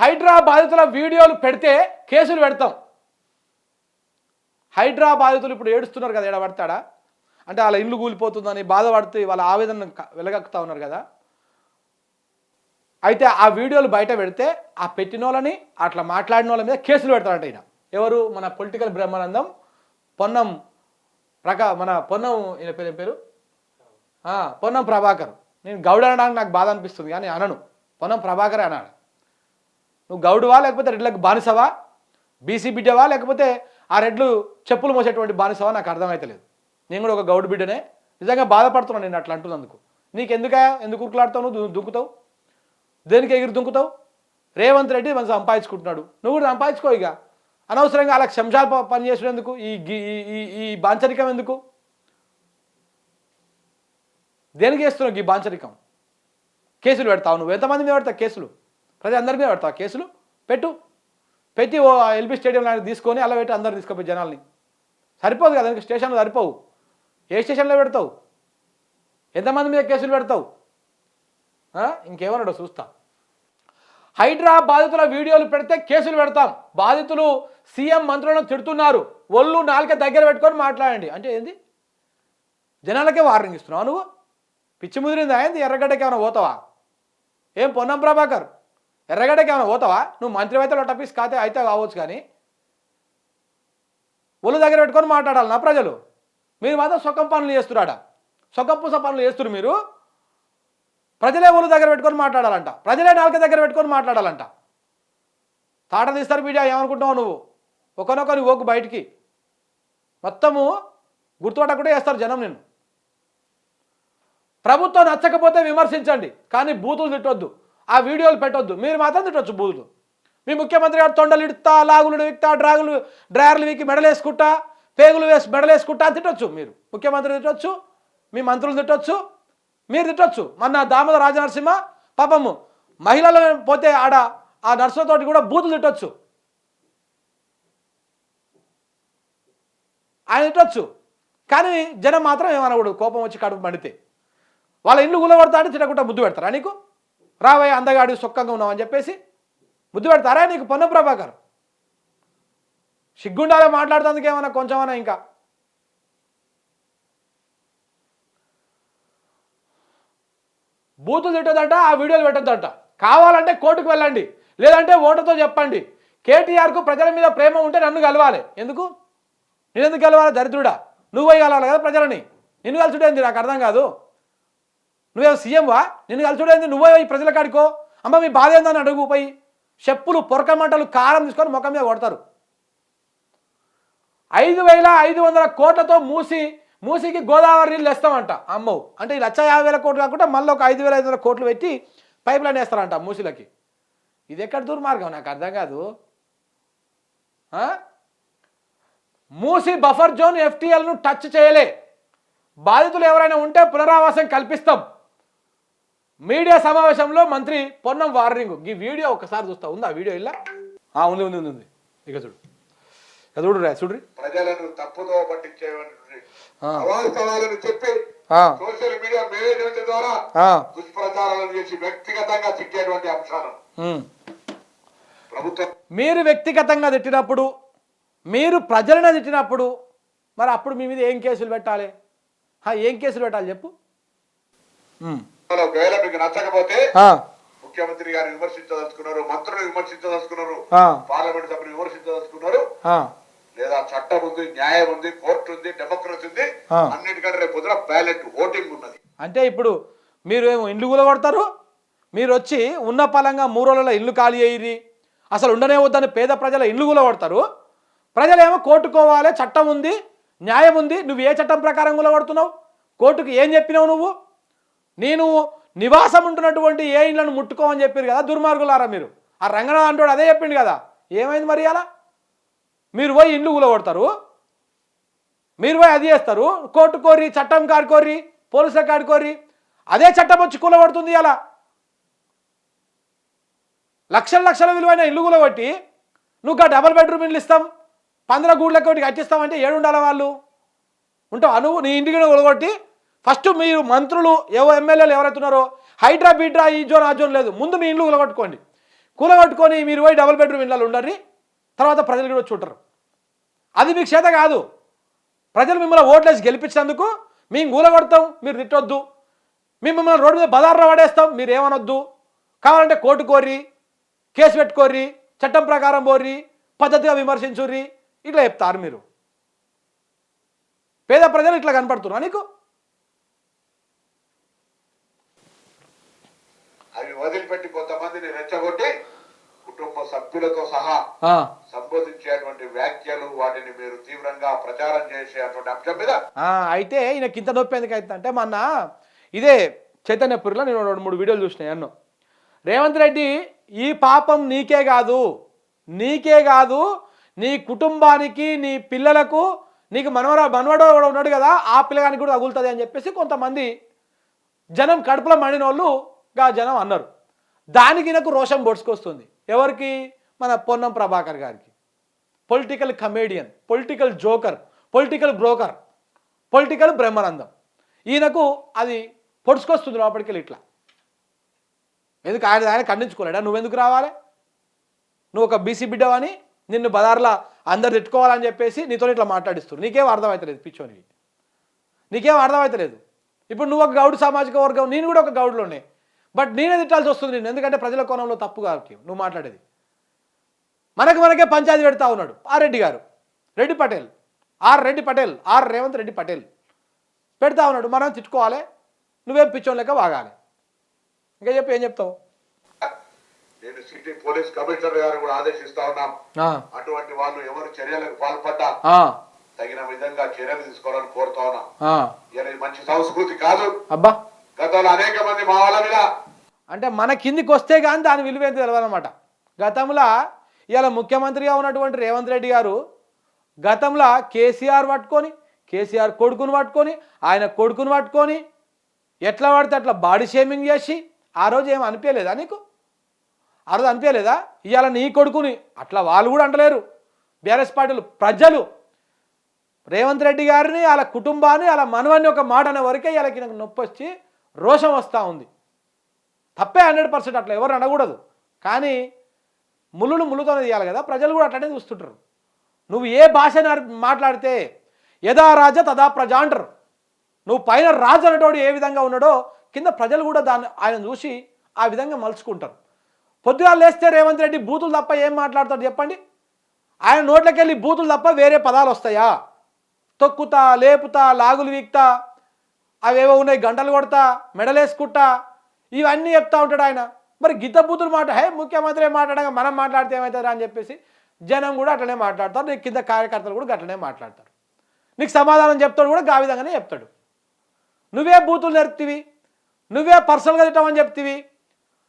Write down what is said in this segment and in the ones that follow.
హైడ్రా బాధితుల వీడియోలు పెడితే కేసులు పెడతాం. హైడ్రా బాధితులు ఇప్పుడు ఏడుస్తున్నారు కదా ఏడబడతాడా? అంటే వాళ్ళ ఇల్లు కూలిపోతుందని బాధపడుతూ వాళ్ళ ఆవేదన వెలగక్కుతా ఉన్నారు కదా. అయితే ఆ వీడియోలు బయట పెడితే ఆ పెట్టిన వాళ్ళని అట్లా మాట్లాడిన వాళ్ళ మీద కేసులు పెడతారంట ఈయన. ఎవరు? మన పొలిటికల్ బ్రహ్మానందం పొన్నం ప్రకా మన పొన్నం ఈయన పేరు పేరు? పొన్నం ప్రభాకర్. నేను గౌడ అనడానికి నాకు బాధ అనిపిస్తుంది కానీ అనను. పొన్నం ప్రభాకర్ అన్నాడు. నువ్వు గౌడువా లేకపోతే రెడ్లకు బానిసవా? బీసీ బిడ్డవా లేకపోతే ఆ రెడ్లు చెప్పులు మోసేటువంటి బానిసవా? నాకు అర్థమైతలేదు. నేను కూడా ఒక గౌడు బిడ్డనే. నిజంగా బాధపడుతున్నాను నేను అట్లా అంటున్నందుకు. నీకు ఎందుకా ఎందుకు ఉరుకులాడుతావు నువ్వు? దుంకుతావు? దేనికి ఎగిరి దుంకుతావు? రేవంత్ రెడ్డి మనం సంపాదించుకుంటున్నాడు. నువ్వు కూడా సంపాదించుకో ఇక. అనవసరంగా అలా శంషాలు పని చేసుడెందుకు ఈ ఈ ఈ ఈ బాంచరికం ఎందుకు? దేనికి చేస్తున్నావు ఈ బాంచరికం? కేసులు పెడతావు నువ్వు? ఎంతమంది మీద పెడతావు కేసులు? ప్రజలు అందరి మీద పెడతావు కేసులు పెట్టు. పెట్టి ఓ ఎల్బీ స్టేడియం లాంటిది తీసుకొని అలా పెట్టి అందరు తీసుకుపోయి జనాల్ని. సరిపోదు కదా ఇంకా స్టేషన్లో సరిపోవు. ఏ స్టేషన్లో పెడతావు? ఎంతమంది మీద కేసులు పెడతావు? ఆ? ఇంకేమన్నాడో చూస్తా. హైడ్రా బాధితుల వీడియోలు పెడితే కేసులు పెడతాం. బాధితులు సీఎం మంత్రులను తిడుతున్నారు. ఒళ్ళు నాలుక దగ్గర పెట్టుకొని మాట్లాడండి. అంటే ఏంది? జనాలకే వార్నింగ్ ఇస్తున్నావు నువ్వు? పిచ్చి ముదిరిందా అయింది ఎర్రగడ్డకి ఏమైనా పోతావా? ఏం పొన్నం ప్రభాకర్? ఎర్రగడ్డకి ఏమైనా పోతావా? నువ్వు మంత్రి అయితే లొట్టపీస్ కాతే అయితే కావచ్చు కానీ. ఒళ్ళు దగ్గర పెట్టుకొని మాట్లాడాలి నా ప్రజలు. మీరు మాత్రం సొక్కం పనులు చేస్తున్నాడా సొక్కపూస పనులు చేస్తున్నారు మీరు. ప్రజలే ఒళ్ళు దగ్గర పెట్టుకొని మాట్లాడాలంట. ప్రజలే నాలుక దగ్గర పెట్టుకొని మాట్లాడాలంట. తాట తీస్తారు మీడియా ఏమనుకుంటున్నావు నువ్వు? ఒకనొకరి ఓకు బయటికి. మొత్తము గుర్తుపట్టకుండా వేస్తారు జనం నిన్ను. ప్రభుత్వం నచ్చకపోతే విమర్శించండి కానీ బూతులు తిట్టొద్దు. ఆ వీడియోలు పెట్టొద్దు. మీరు మాత్రం తిట్టొచ్చు బూతులు. మీ ముఖ్యమంత్రి గారు తొండలు ఇడుతా లాగులు విక్తా డ్రాగులు డ్రాయర్లు వీకి మెడలేసుకుంటా పేగులు వేసి మెడలేసుకుంటా తిట్టొచ్చు మీరు. ముఖ్యమంత్రి తిట్టొచ్చు మీ మంత్రులు తిట్టొచ్చు మీరు తిట్టొచ్చు. మొన్న దామోదర రాజనరసింహ పాపము మహిళలు పోతే ఆడ ఆ నర్సులతోటి కూడా బూతులు తిట్టొచ్చు. ఆయన తిట్టొచ్చు. కానీ జనం మాత్రం ఏమనకూడదు కోపం వచ్చి కడుపు మండితే. వాళ్ళ ఇల్లు గులగొడతాడు తినకుండా ముద్దు పెడతారా నీకు? రావయ్య అందగాడు సొక్కంగా ఉన్నావు అని చెప్పేసి ముద్దు పెడతారా? నీకు పొన్న ప్రభాకర్. సిగ్గుండాలో మాట్లాడుతుందుకు ఏమన్నా కొంచెమన్నా ఇంకా. బూతులు తిట్టదంట ఆ వీడియోలు పెట్టద్దంట. కావాలంటే కోర్టుకు వెళ్ళండి లేదంటే ఓటర్తో చెప్పండి. కేటీఆర్కు ప్రజల మీద ప్రేమ ఉంటే నన్ను కలవాలి. ఎందుకు? నేను ఎందుకు కలవాలి దరిద్రుడా. నువ్వు కలవాలి కదా ప్రజలని. నిన్ను కలుసుడేంది నాకు అర్థం కాదు. నువ్వే సీఎంవా నిన్ను కలిసి నువ్వే పోయి ప్రజల కాడికో? అమ్మ మీ బాధ ఏందని అడుగు పోయి చెప్పులు పొరక మంటలు కారం తీసుకొని ముఖం మీద కొడతారు. ఐదు వేల ఐదు వందల కోట్లతో మూసి మూసికి గోదావరి నీళ్ళు వేస్తామంట అమ్మో. అంటే ఈ లక్ష యాభై వేల కోట్లు కాకుండా మళ్ళీ ఒక ఐదు వేల ఐదు వందల కోట్లు పెట్టి పైప్ లైన్ వేస్తారంట మూసిలకి. ఇది ఎక్కడ దుర్మార్గం? నాకు అర్థం కాదు. మూసి బఫర్ జోన్ ఎఫ్టీఎల్ను టచ్ చేయలే. బాధితులు ఎవరైనా ఉంటే పునరావాసం కల్పిస్తాం. మీడియా సమావేశంలో మంత్రి పొన్నం వార్నింగ్. ఈ వీడియో ఒకసారి చూస్తా. ఉందా? వీడియో ఇలా? ఆ, ఉంది ఉంది ఉంది ఉంది. ఇక చూడు. చూడు రా చూడ్రి ప్రజలను తప్పుదో పట్టించేటువంటి. అవాస్తవాలను చెప్పి సోషల్ మీడియా మేనేజ్మెంట్ ద్వారా దుష్ప్రచారాలను చేసి వ్యక్తిగతంగా చిక్కేటువంటి అంశాలు. ప్రభుత్వం మీరు వ్యక్తిగతంగా తిట్టినప్పుడు మీరు ప్రజలను తిట్టినప్పుడు మరి అప్పుడు మీ మీద ఏం కేసులు పెట్టాలి? ఏం కేసులు పెట్టాలి చెప్పు. ఒకవేళ మీకు నచ్చకపోతే ముఖ్యమంత్రి గారిని విమర్శించదలుచుకున్నారు మంత్రులు విమర్శించదలుచుకున్నారు పార్లమెంట్ సభ్యులు విమర్శించదలుచుకున్నారు లేదా చట్టం ఉంది న్యాయం ఉంది కోర్టు ఉంది డెమోక్రసీ ఉంది. అన్నిటికంటే రేపు పొద్దున బ్యాలెట్ ఓటింగ్ ఉన్నది. అంటే ఇప్పుడు మీరు ఏమో ఇండ్లు కూలగొడతారు? మీరు వచ్చి ఉన్న పలంగా మూడు రోజుల ఇల్లు ఖాళీ అయ్యి అసలు ఉండనే వద్దని పేద ప్రజల ఇల్లు కూలగొడతారు. ప్రజలేమో కోర్టుకోవాలి చట్టం ఉంది న్యాయం ఉంది నువ్వు ఏ చట్టం ప్రకారం కూలగొడుతున్నావు? కోర్టుకు ఏం చెప్పినావు నువ్వు? నేను నివాసం ఉంటున్నటువంటి ఏ ఇండ్లను ముట్టుకోమని చెప్పారు కదా దుర్మార్గులారా మీరు. ఆ రంగనాథ్ అంటాడు అదే చెప్పిండు కదా. ఏమైంది మరి అలా మీరు పోయి ఇండ్లు కూలగొడతారు. మీరు పోయి అది చేస్తారు. కోర్టు కోరి చట్టం కాడుకోర్రి పోలీసుల కాడుకోర్రి అదే చట్టం వచ్చి కూలగొడుతుంది అలా లక్షల లక్షల విలువైన ఇల్లు కూలగొట్టి నువ్వు ఆ డబల్ బెడ్రూమ్ ఇల్లు ఇస్తాం పంద్ర గూడ్లకి ఒకటి కట్టిస్తామంటే ఏడు ఉండాలి వాళ్ళు? ఉంటావు నువ్వు? నీ ఇంటికి కూలగొట్టి ఫస్ట్ మీరు మంత్రులు ఎవ ఎమ్మెల్యేలు ఎవరైతే ఉన్నారో హైడ్రా బీడ్రా ఈ జోన్ ఆ జోన్ లేదు. ముందు మీ ఇల్లు కూలగొట్టుకోండి. కూలగొట్టుకొని మీరు పోయి డబుల్ బెడ్రూమ్ ఇండ్లలో ఉండరు తర్వాత ప్రజలు కూడా వచ్చి ఉంటారు. అది మీకు చేత కాదు. ప్రజలు మిమ్మల్ని ఓట్లేసి గెలిపించినందుకు మేము కూలగొడతాం మీరు తిట్టొద్దు. మేము మిమ్మల్ని రోడ్డు మీద బజార్లో పడేస్తాం మీరు ఏమనొద్దు. కావాలంటే కోర్టు కోర్రి కేసు పెట్టుకోర్రి చట్టం ప్రకారం పోర్రి పద్ధతిగా విమర్శించుర్రి ఇట్లా చెప్తారు మీరు. పేద ప్రజలు ఇట్లా కనపడుతున్నారు. నీకు? వదిలిపెట్టి కొంతమందిని రెచ్చగొట్టి కుటుంబ సభ్యులతో సహా సంబోధించేటువంటి వ్యాఖ్యలు వాటిని మీరు తీవ్రంగా ప్రచారం చేసేటువంటి అంశం మీద అయితే ఈయనకి ఇంత నొప్పి ఎందుకు అవుతుంది అంటే మొన్న ఇదే చైతన్యపురిలో నేను రెండు మూడు వీడియోలు చూసినాయి అన్నో రేవంత్ రెడ్డి ఈ పాపం నీకే కాదు నీకే కాదు నీ కుటుంబానికి నీ పిల్లలకు నీకు మనవర మనవడో కూడా ఉన్నాడు కదా ఆ పిల్లగానికి కూడా తగులుతుంది అని చెప్పేసి కొంతమంది జనం కడుపులో మండిన వాళ్ళు గా జనం అన్నారు. దానికి నాకు రోషం బొడుచుకొస్తుంది. ఎవరికి? మన పొన్నం ప్రభాకర్ గారికి. Political comedian political joker political broker political Brahmanandam ఈయనకు అది పొడుచుకొస్తుంది లోపలికి ఇట్లా. ఎందుకు ఆయన ఆయన ఖండించుకోలేడా? నువ్వెందుకు రావాలి? నువ్వు ఒక బీసీ బిడ్డవని నిన్ను బదార్లా అందరు తిట్టుకోవాలని చెప్పేసి నీతో ఇట్లా మాట్లాడిస్తున్నారు. నీకేం అర్థమవుతలేదు పిచ్చోనికి. నీకేం అర్థమవుతలేదు ఇప్పుడు నువ్వు ఒక గౌడు సామాజిక వర్గం నేను కూడా ఒక గౌడులోనే. బట్ నేనే తిట్టాల్సి వస్తుంది నేను ఎందుకంటే ప్రజల కోణంలో తప్పు కాబట్టి. నువ్వు మాట్లాడేది. మనకు మనకే పంచాయతీ పెడతా ఉన్నాడు ఆర్ రెడ్డి గారు. రెడ్డి పటేల్. ఆర్ రెడ్డి పటేల్. ఆర్ రేవంత్ రెడ్డి పటేల్. పెడతా ఉన్నాడు. మనం తిట్టుకోవాలి. నువ్వేం పిచ్చోన్ లెక్క వాగాలి. ఇంకా చెప్పి ఏం చెప్తావు? నేను సిటీ పోలీస్ కమిషనర్ గారు కూడా ఆదేశిస్తా ఉన్నాం. అటువంటి వాళ్ళు ఎవరు చర్యలకు పాల్పడ్డా? తగిన విధంగా చర్యలు తీసుకోవాలని కోరుతా ఉన్నాం. మంచి సంస్కృతి కాదు. అబ్బా. గతంలో అనేక మంది మా వాళ్ళ మీద. అంటే మన కిందికి వస్తే కానీ దాని విలువ ఏంటి తెలియదన్నమాట గతంలో ఇవాళ ముఖ్యమంత్రిగా ఉన్నటువంటి రేవంత్ రెడ్డి గారు గతంలో కేసీఆర్ పట్టుకొని కేసీఆర్ కొడుకుని పట్టుకొని ఆయన కొడుకుని పట్టుకొని ఎట్లా పడితే అట్లా బాడీ షేమింగ్ చేసి ఆ రోజు ఏం అనిపించలేదా నీకు? ఆ రోజు అనిపించలేదా? ఇవాళ నీ కొడుకుని అట్లా వాళ్ళు కూడా అంటలేరు. బీఆర్ఎస్ పార్టీలు ప్రజలు. రేవంత్ రెడ్డి గారిని వాళ్ళ కుటుంబాన్ని వాళ్ళ మనవాన్ని ఒక మాట అనే వరకే వీళ్ళకి నాకు నొప్పి వచ్చి రోషం వస్తూ ఉంది. తప్పే హండ్రెడ్ పర్సెంట్ అట్లా ఎవరు అనకూడదు కానీ ముళ్ళును ముళ్ళుతోనే తీయాలి కదా ప్రజలు కూడా అట్లనే చూస్తుంటారు. నువ్వు ఏ భాష మాట్లాడితే యథా రాజ తదా ప్రజ అంటారు. నువ్వు పైన రాజు అనేటోడు ఏ విధంగా ఉన్నాడో కింద ప్రజలు కూడా దాన్ని ఆయన చూసి ఆ విధంగా మలుచుకుంటారు. పొద్దుగా లేస్తే రేవంత్ రెడ్డి బూతులు తప్ప ఏం మాట్లాడతాడు చెప్పండి? ఆయన నోట్లకెళ్ళి బూతులు తప్ప వేరే పదాలు వస్తాయా? తొక్కుతా లేపుతా లాగులు వీక్తా అవేవో ఉన్నాయి గంటలు కొడతా మెడలేసుకుంటా ఇవన్నీ చెప్తా ఉంటాడు ఆయన. మరి గిద్ద బూతులు మాట హే ముఖ్యమంత్రి మాట్లాడగా మనం మాట్లాడితే ఏమవుతారా అని చెప్పేసి జనం కూడా అట్లనే మాట్లాడతారు నీకు కింద కార్యకర్తలు కూడా అట్లనే మాట్లాడతారు. నీకు సమాధానం చెప్తాడు కూడా ఆ విధంగానే చెప్తాడు. నువ్వే బూతులు నేర్పుతీవి నువ్వే పర్సనల్గా తిట్టామని చెప్తివి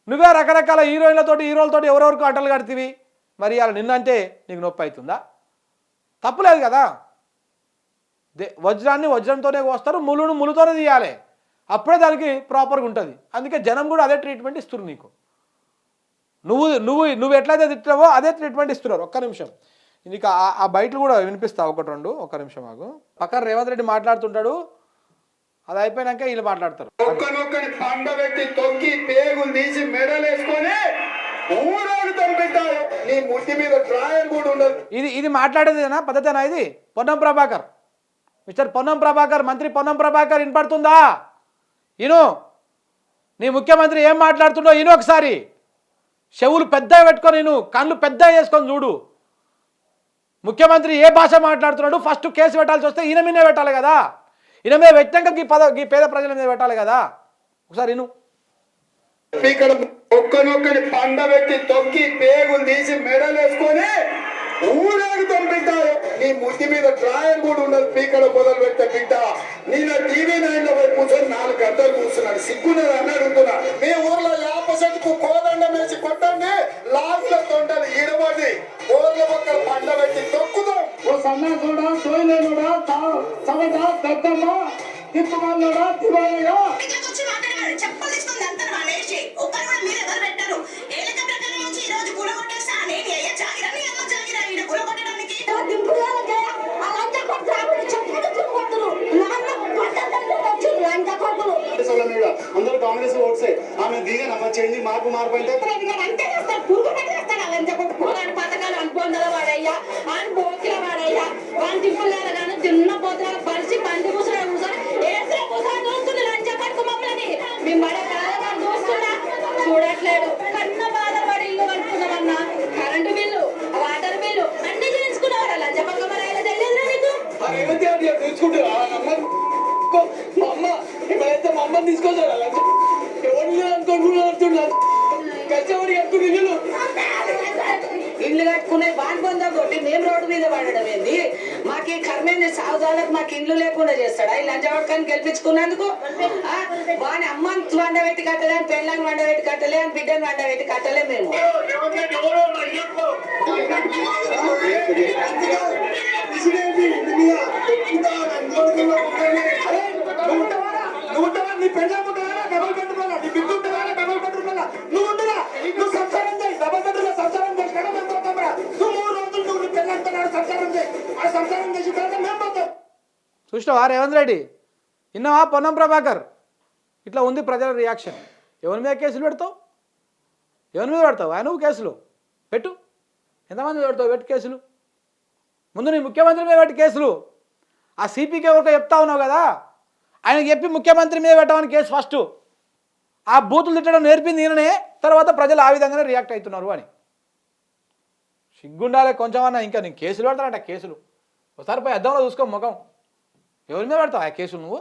నువ్వే రకరకాల హీరోయిన్లతోటి హీరోలతోటి ఎవరెవరికి అంటలు కడితివి. మరి అలా నిన్నంటే నీకు నొప్పి అవుతుందా? తప్పులేదు కదా? వజ్రాన్ని వజ్రంతోనే కోస్తారు ములును ములుతోనే తీయాలి. అప్పుడే దానికి ప్రాపర్గా ఉంటుంది. అందుకే జనం కూడా అదే ట్రీట్మెంట్ ఇస్తున్నారు నీకు. నువ్వు నువ్వు నువ్వు ఎట్లయితే తిట్టావో అదే ట్రీట్మెంట్ ఇస్తున్నారు. ఒక్క నిమిషం. నీకు ఆ- బయటలు కూడా వినిపిస్తా ఒకటి రెండు ఒక్క నిమిషం ఆగు. పక్కన రేవంత్ రెడ్డి మాట్లాడుతుంటాడు అది అయిపోయినాక వీళ్ళు మాట్లాడతారు. ఒక్కనొక్కని పండ పెట్టి తొక్కి పేగులు తీసి మెడలేసుకొని ఊరేగుతాం బిడ్డ నీ ముట్టి మీద డ్రాయర్ కూడా ఉండదు. ఇది ఇది మాట్లాడేదేనా? పద్ధతేనా ఇది? పొన్నం ప్రభాకర్. మిస్టర్ పొన్నం ప్రభాకర్ మంత్రి పొన్నం ప్రభాకర్ వినపడుతుందా? ఇను నీ ముఖ్యమంత్రి ఏం మాట్లాడుతుండో ఇను ఒకసారి. చెవులు పెద్దగా పెట్టుకొని నేను కళ్ళు పెద్దగా చేసుకొని చూడు. ముఖ్యమంత్రి ఏ భాష మాట్లాడుతున్నాడు? ఫస్ట్ కేసు పెట్టాల్సి వస్తే ఈయన మీదే పెట్టాలి కదా. ఈయన మీద పెట్టాక ఈ పద ఈ పేద ప్రజల మీద పెట్టాలి కదా. ఒకసారి ఇను. స్పీకర్ ఒక్కనొక్కని పండ పెట్టి తొక్కి పేగులు తీసి మెడలేసుకొని ఊరేగు పంపిస్తారు నీ ముట్టి మీద డ్రాయర్ కూడా ఉండదు పీకడ మొదలు పెట్టే బిడ్డ. నేను టీవీ నైన్లో పోయి కూర్చొని నాలుగు గంటలు కూర్చున్నాడు. సిగ్గున్నది అని అడుగుతున్నా. మీ ఊర్లో యాప చెట్టుకు కోదండం వేసి కొట్టండి లాగుల తొండలు ఈడబడి ఊర్ల పక్కన పండ పెట్టి తొక్కుదాం. ఓ సన్నాసుడా సోయలేనుడా సవట దద్దమ్మ తిప్పమల్లుడా తివాలయ్య కాంగ్రెస్ ఓట్స్. ఆమె దిగా అమ్మ చేంజ్ మార్పు మార్పు అంటే అంతే వాడయ్యా. వాడయ్యా. తిన్న చూడట్లేదు కరెంటు బిల్లు వాటర్ బిల్లు అమ్మ తీసుకొచ్చారు అలా ఇల్లు ఇల్లు కట్టుకునే బాన్బందా కొట్టి మేము రోడ్డు మీద పడడం ఏంది? మాకు ఈ కర్మేంది? సాగుదాలకు మాకు ఇల్లు లేకుండా చేస్తాడా? ఈ లంచవడకాన్ని గెలిపించుకున్నందుకు? వాని అమ్మని వండబెట్టి కట్టలే అని పెళ్ళాన్ని వండబెట్టి కట్టలే అని బిడ్డని వండబెట్టి కట్టలే మేము. నీ పెళ్ళ చూసినావా రేవంత్ రెడ్డి? విన్నావా పొన్నం ప్రభాకర్? ఇట్లా ఉంది ప్రజల రియాక్షన్ ఎవరి మీద కేసులు పెడతావు? ఎవరి మీద పెడతావు? ఆయన నువ్వు కేసులు. పెట్టు. ఎంతమంది పెడతావు పెట్టు కేసులు? ముందు నీ ముఖ్యమంత్రి మీద పెట్టి కేసులు. ఆ సిపికి ఎవరికో చెప్తా ఉన్నావు కదా? ఆయనకి చెప్పి ముఖ్యమంత్రి మీద పెట్టమని కేసు ఫస్ట్ ఆ బూతులు తిట్టడం నేర్పింది ఈయననే. తర్వాత ప్రజలు ఆ విధంగానే రియాక్ట్ అవుతున్నారు అని. సిగ్గుండాలి కొంచెం అన్నా ఇంకా నేను కేసులు పెడతానంట కేసులు. ఒకసారి పోయి అద్దంలో చూసుకో ముఖం. ఎవరి మీద పెడతావు ఆ కేసులు నువ్వు?